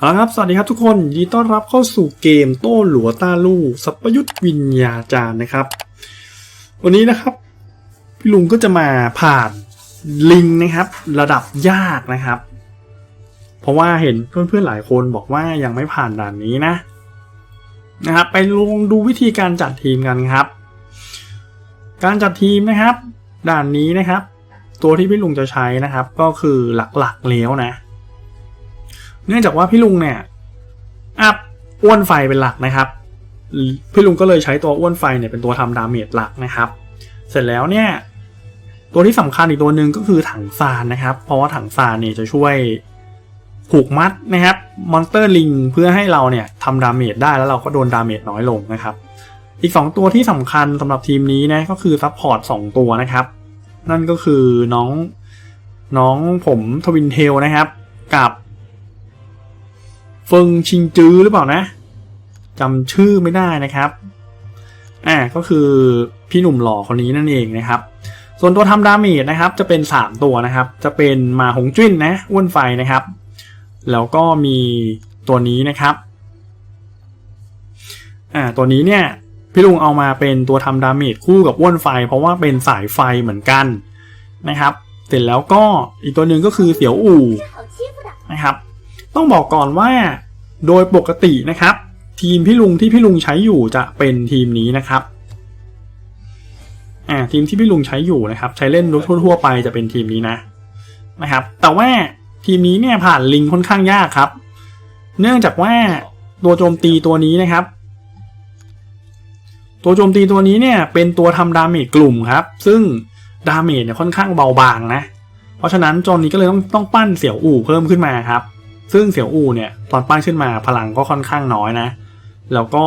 เอาละครับสวัสดีครับทุกคนยินดีต้อนรับเข้าสู่เกมโต้หลัวต้าลู่สัพยุทธวิญญาจารย์นะครับ วันนี้นะครับ พี่ลุงก็จะมาผ่านลิงนะครับ ระดับยากนะครับ เพราะว่าเห็นเพื่อนๆหลายคนบอกว่ายังไม่ผ่านด่านนี้นะนะครับ ไปลงดูวิธีการจัดทีมกันครับ การจัดทีมนะครับ ด่านนี้นะครับ ตัวที่พี่ลุงจะใช้นะครับ ก็คือหลักๆแล้วนะ เนื่องจากว่าพี่ลุงเนี่ยอัพอ้วนไฟเป็นหลักนะครับ พี่ลุงก็เลยใช้ตัวอ้วนไฟเนี่ยเป็นตัวทำดาเมจหลักนะครับ เสร็จแล้วเนี่ยตัวที่สำคัญอีกตัวหนึ่งก็คือถังซานนะครับ เพราะว่าถังซานเนี่ยจะช่วยผูกมัดนะครับมอนสเตอร์ลิงเพื่อให้เราเนี่ยทำดาเมจได้แล้วเราก็โดนดาเมจน้อยลงนะครับ อีก 2 ตัวที่สำคัญสำหรับทีมนี้นะก็คือซัพพอร์ต2ตัวนะครับ นั่นก็คือน้องน้องผมทวินเทลนะครับ กับ เฟิงชิงจือหรือเปล่านะจำชื่อไม่ได้นะครับอ่าก็คือพี่หนุ่มหล่อคนนี้นั่นเองนะครับ ส่วนตัวทำดาเมจนะครับ จะเป็น 3 ตัวนะครับ จะเป็นมาหงจุ้นนะอ้วนไฟนะครับ แล้วก็มีตัวนี้นะครับอ่าตัวนี้เนี่ยพี่ลุงเอามาเป็นตัวทำดาเมจคู่กับอ้วนไฟ เพราะว่าเป็นสายไฟเหมือนกันนะครับ เสร็จแล้วก็อีกตัวหนึ่งก็คือเสี่ยวอู่นะครับ ต้องบอกก่อนว่าโดยปกตินะครับ ทีมพี่ลุงที่พี่ลุงใช้อยู่จะเป็นทีมนี้นะครับอ่าทีมที่พี่ลุงใช้อยู่นะครับ ใช้เล่นทั่วๆไปจะเป็นทีมนี้นะนะครับ แต่ว่าทีมนี้เนี่ยผ่านลิงค่อนข้างยากครับ เนื่องจากว่าตัวโจมตีตัวนี้นะครับ ตัวโจมตีตัวนี้เนี่ยเป็นตัวทำดาเมจกลุ่มครับ ซึ่งดาเมจเนี่ยค่อนข้างเบาบางนะ เพราะฉะนั้นโจนนี้ก็เลยต้องต้องปั้นเสี่ยวอู่เพิ่มขึ้นมาครับ ซึ่งเสี่ยวอู่เนี่ยตอนปั้นขึ้นมาพลังก็ค่อนข้างน้อยนะ แล้วก็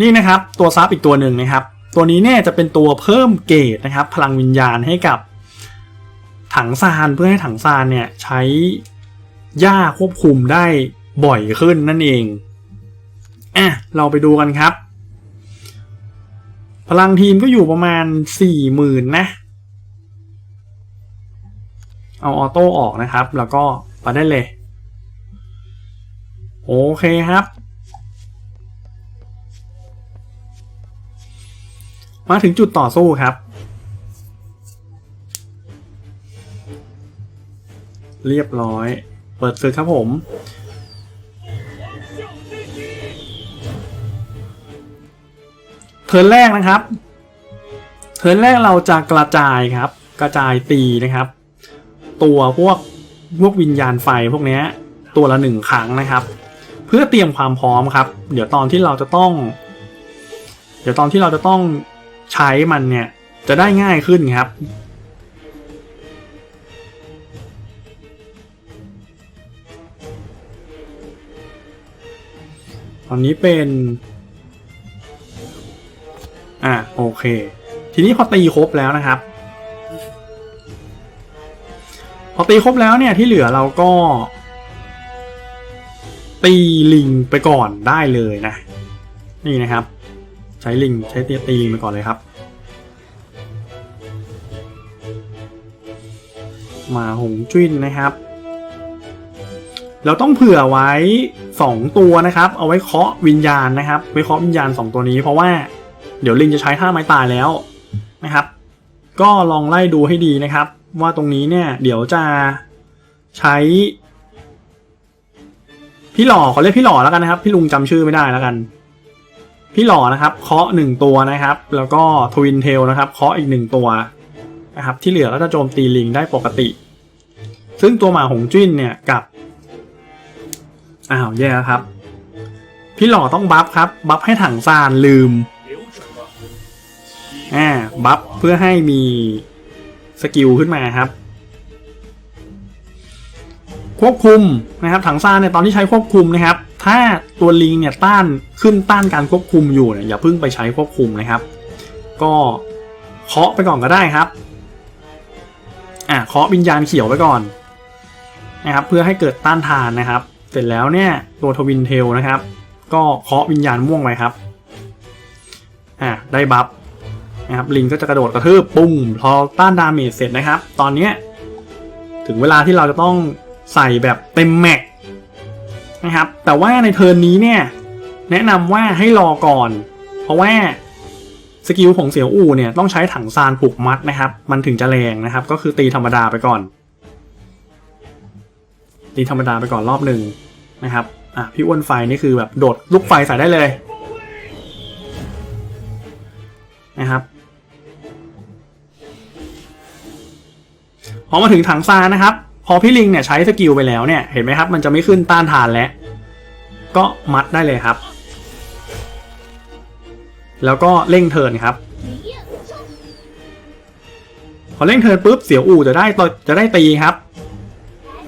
นี่นะครับ ตัวซับอีกตัวหนึ่งนะครับ ตัวนี้เนี่ยจะเป็นตัวเพิ่มเกรดนะครับ พลังวิญญาณให้กับถังซานเพื่อให้ถังซานเนี่ยใช้ย่าควบคุมได้บ่อยขึ้นนั่นเองอะเราไปดูกันครับ พลังทีมก็อยู่ประมาณสี่หมื่นนะ เอาออโต้ออกนะครับ แล้วก็ไปได้เลย โอเคครับ มาถึงจุดต่อสู้ครับ เรียบร้อย เปิดศึกครับผมเทิร์นแรกนะครับ เทิร์นแรกเราจะกระจายครับ กระจายตีนะครับ ตัวพวกพวกวิญญาณไฟพวกนี้ตัวละหนึ่งครั้งนะครับ เพื่อเตรียมความพร้อมครับ เดี๋ยวตอนที่เราจะต้อง เดี๋ยวตอนที่เราจะต้องใช้มันเนี่ยจะได้ง่ายขึ้นครับตอนนี้เป็น อะโอเค ทีนี้พอตีครบแล้วนะครับ พอตีครบแล้วเนี่ยที่เหลือเราก็ ตีลิงไปก่อนได้เลยนะ นี่นะครับ ใช้ลิงใช้ตีตีลิงไปก่อนเลยครับ มาหงจุ้นนะครับ เราต้องเผื่อไว้สองตัวนะครับ เอาไว้เคาะวิญญาณนะครับไว้เคาะวิญญาณสองตัวนี้ เพราะว่าเดี๋ยวลิงจะใช้ท่าไม้ตายแล้วนะครับ ก็ลองไล่ดูให้ดีนะครับ ว่าตรงนี้เนี่ย เดี๋ยวจะใช้ พี่หล่อขอเรียกพี่หล่อแล้วกันนะครับ พี่ลุงจำชื่อไม่ได้แล้วกัน พี่หล่อนะครับ เคาะหนึ่งตัวนะครับ แล้วก็ทวินเทลนะครับ เคาะอีกหนึ่งตัวนะครับ ที่เหลือก็จะโจมตีลิงได้ปกติ ซึ่งตัวหมาหงจิ้นเนี่ยกับอ้าวแย่แล้วครับ พี่หล่อต้องบัฟครับ บัฟให้ถังซานลืมอ่าบัฟเพื่อให้มี สกิลขึ้นมาครับ ควบคุมนะครับถังซ่านเนี่ยตอนที่ใช้ควบคุมนะครับ ถ้าตัวลิงเนี่ยต้านขึ้นต้านการควบคุมอยู่เนี่ยอย่าเพิ่งไปใช้ควบคุมนะครับ ก็เคาะไปก่อนก็ได้ครับอ่าเคาะวิญญาณเขียวไปก่อนนะครับเพื่อให้เกิดต้านทานนะครับ เสร็จแล้วเนี่ยตัวทวินเทลนะครับ ก็เคาะวิญญาณม่วงไว้ครับอ่าได้บัฟ นะครับลิงก็จะกระโดดกระทืบปุ้งพอต้านดาเมจเสร็จนะครับ ตอนนี้ถึงเวลาที่เราจะต้องใส่แบบเต็มแม็กนะครับแต่ว่าในเทิร์นนี้เนี่ยแนะนำว่าให้รอก่อน เพราะว่าสกิลของเสี่ยวอู่เนี่ยต้องใช้ถังซานผูกมัดนะครับ มันถึงจะแรงนะครับ ก็คือตีธรรมดาไปก่อน ตีธรรมดาไปก่อนรอบหนึ่งนะครับอะพี่อ้วนไฟนี่คือแบบโดดลูกไฟใส่ได้เลยนะครับ พอมาถึงถังซานนะครับ พอพี่ลิงเนี่ยใช้สกิลไปแล้วเนี่ยเห็นไหมครับ มันจะไม่ขึ้นต้านทานแล้ว ก็มัดได้เลยครับ แล้วก็เร่งเทินครับ พอเร่งเทินปุ๊บเสียวอูจะได้ตจะได้ตีครับ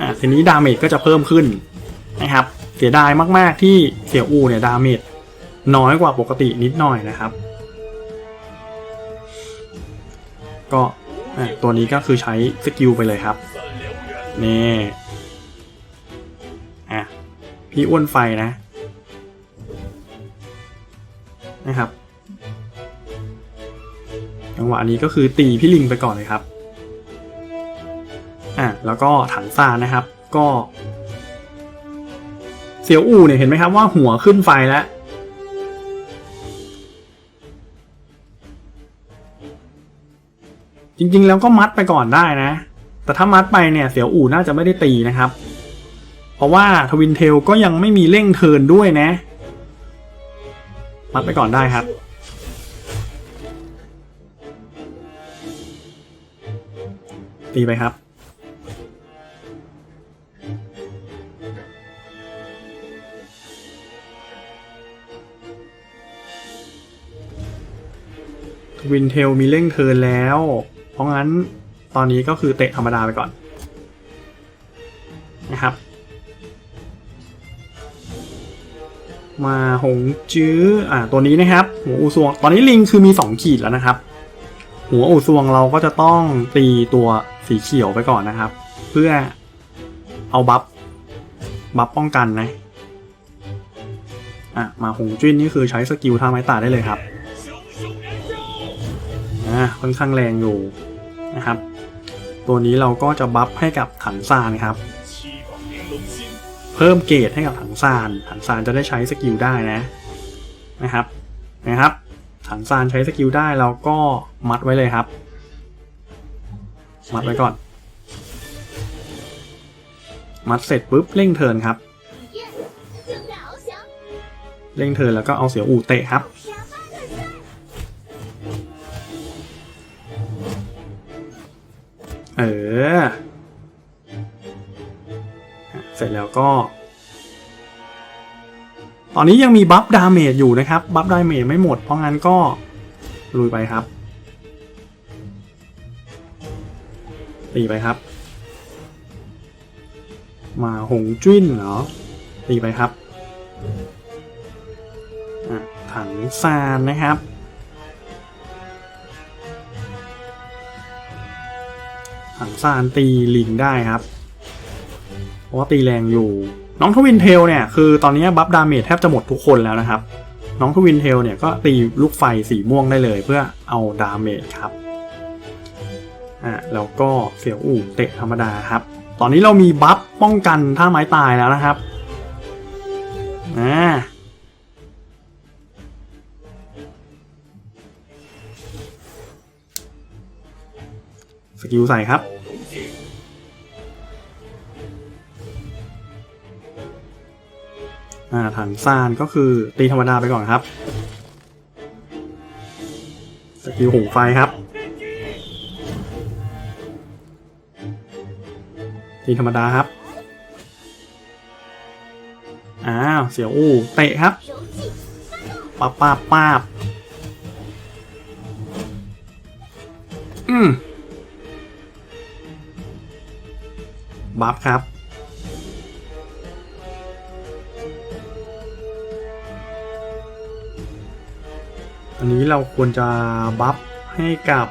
อ่าทีนี้ดาเมจก็จะเพิ่มขึ้นนะครับ เสียดายมากๆที่เสียวอูเนี่ยดาเมจน้อยกว่าปกตินิดหน่อยนะครับ ก็ ตัวนี้ก็คือใช้สกิลไปเลยครับ นี่อะพี่อ้วนไฟนะนะครับจังหวะนี้ก็คือตีพี่ลิงไปก่อนเลยครับอะแล้วก็ถังซานนะครับ ก็ เสียวอู่เนี่ยเห็นไหมครับว่าหัวขึ้นไฟแล้ว จริงๆ แล้วก็มัดไปก่อนได้นะ แต่ถ้ามัดไปเนี่ยเสียวอู่น่าจะไม่ได้ตีนะครับ เพราะว่าทวินเทลก็ยังไม่มีเร่งเทินด้วยนะ มัดไปก่อนได้ครับ ตีไปครับทวินเทลมีเร่งเทินแล้ว ราะงั้นตอนนี้ก็คือเตะธรรมดาไปก่อนนะครับ มาหงจื้ออ่าตัวนี้นะครับหัวอูซวง ตอนนี้ลิงคือมีสองขีดแล้วนะครับ หัวอูซวงเราก็จะต้องตีตัวสีเขียวไปก่อนนะครับ เพื่อเอาบัฟบัฟป้องกันนะอะมาหงจุ้นนี่คือใช้สกิลท่าไม้ตาได้เลยครับอ่าค่อนข้างแรงอยู่ นะครับ ตัวนี้เราก็จะบัฟให้กับถังซานครับ เพิ่มเกรดให้กับถังซานถังซานจะได้ใช้สกิลได้นะนะครับนะครับถังซานใช้สกิลได้เราก็มัดไว้เลยครับ มัดไว้ก่อน มัดเสร็จปุ๊บเร่งเทินครับ เร่งเทินแล้วก็เอาเสียวอู่เตะครับ เออ เสร็จแล้วก็ ตอนนี้ยังมีบัฟดาเมจอยู่นะครับ บัฟดาเมจไม่หมด เพราะงั้นก็ลุยไปครับ ตีไปครับ มาหงจุ้นเหรอ ตีไปครับอะถังซานนะครับ ถังซานตีลิงได้ครับ เพราะว่าตีแรงอยู่ น้องทวินเทลเนี่ยคือตอนนี้บัฟดาเมจแทบจะหมดทุกคนแล้วนะครับ น้องทวินเทลเนี่ยก็ตีลูกไฟสีม่วงได้เลย เพื่อเอาดาเมจครับอะแล้วก็เสี่ยวอู่เตะธรรมดาครับ ตอนนี้เรามีบัฟป้องกันท่าไม้ตายแล้วนะครับอ่า สกิลใส่ครับ อ่าถังซานก็คือตีธรรมดาไปก่อนครับ สกิลหงไฟครับตีธรรมดาครับ อ้าว เสียวอู้เตะครับปาบปาบปาบอืม บัฟครับอันนี้เราควรจะบัฟให้กับ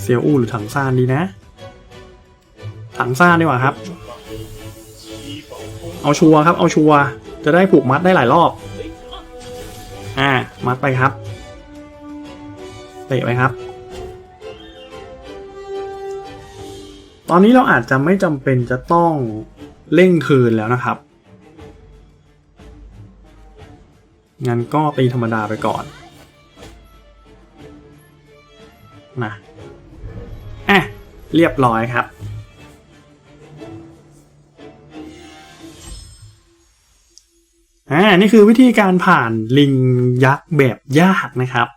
เซียวอูหรือถังซานดีนะ ถังซานดีกว่าครับ เอาชัวร์ครับ เอาชัวร์จะได้ผูกมัดได้หลายรอบ อ่า มัดไปครับ เตะไปครับ ตอนนี้เราอาจจะไม่จำเป็นจะต้องเร่งคืนแล้วนะครับ งั้นก็ตีธรรมดาไปก่อนนะอะเรียบร้อยครับ อ่า นี่คือวิธีการผ่านลิงยักษ์แบบยากนะครับ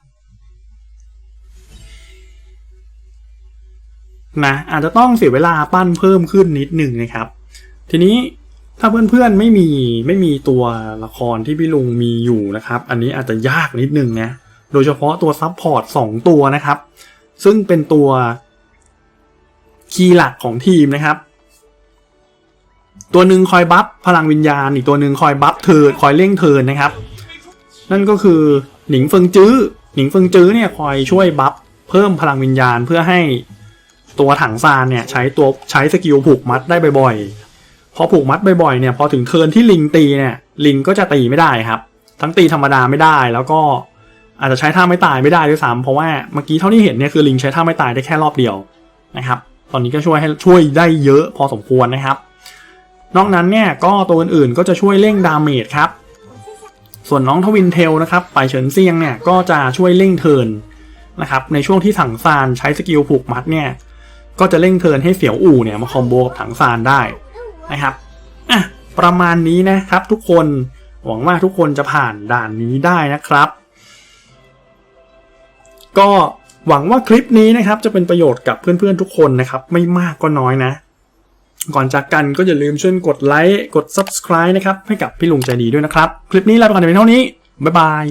นะอาจจะต้องเสียเวลาปั้นเพิ่มขึ้นนิดหนึ่งนะครับ ทีนี้ถ้าเพื่อนๆไม่มีไม่มีตัวละครที่พี่ลุงมีอยู่นะครับ อันนี้อาจจะยากนิดนึงนะโดยเฉพาะตัวซับพอร์ตสองตัวนะครับ ซึ่งเป็นตัวคีย์หลักของทีมนะครับ ตัวหนึ่งคอยบัฟพลังวิญญาณ อีกตัวหนึ่งคอยบัฟเทิร์คอยเร่งเทิร์นนะครับ นั่นก็คือหนิงเฟิงจื้อหนิงเฟิงจื้อเนี่ยคอยช่วยบัฟเพิ่มพลังวิญญาณเพื่อให้ ตัวถังซานเนี่ยใช้ตัวใช้สกิลผูกมัดได้บ่อยๆ พอผูกมัดบ่อยๆเนี่ยพอถึงเทิร์นที่ลิงตีเนี่ยลิงก็จะตีไม่ได้ครับ ทั้งตีธรรมดาไม่ได้แล้วก็อาจจะใช้ท่าไม่ตายไม่ได้ด้วยซ้ำเพราะว่าเมื่อกี้เท่าที่เห็นเนี่ยคือลิงใช้ท่าไม่ตายได้แค่รอบเดียวนะครับ ตอนนี้ก็ช่วยให้ช่วยได้เยอะพอสมควรนะครับ นอกนั้นเนี่ยก็ตัวอื่นๆก็จะช่วยเร่งดาเมจครับ ส่วนน้องทวินเทลนะครับไปเฉินเซียงเนี่ยก็จะช่วยเร่งเทิร์นนะครับในช่วงที่ถังซานใช้สกิลผูกมัดเนี่ย ก็จะเร่งเทินให้เสี่ยวอู่เนี่ยมาคอมโบกับถังซานได้นะครับอะประมาณนี้นะครับทุกคนหวังว่าทุกคนจะผ่านด่านนี้ได้นะครับ ก็หวังว่าคลิปนี้นะครับจะเป็นประโยชน์กับเพื่อนๆทุกคนนะครับ ไม่มากก็น้อยนะ ก่อนจากกันก็อย่าลืมช่วยกดไลค์กด subscribe นะครับให้กับพี่ลุงใจดีด้วยนะครับ คลิปนี้ลาไปก่อนเพียงเท่านี้ บ๊ายบาย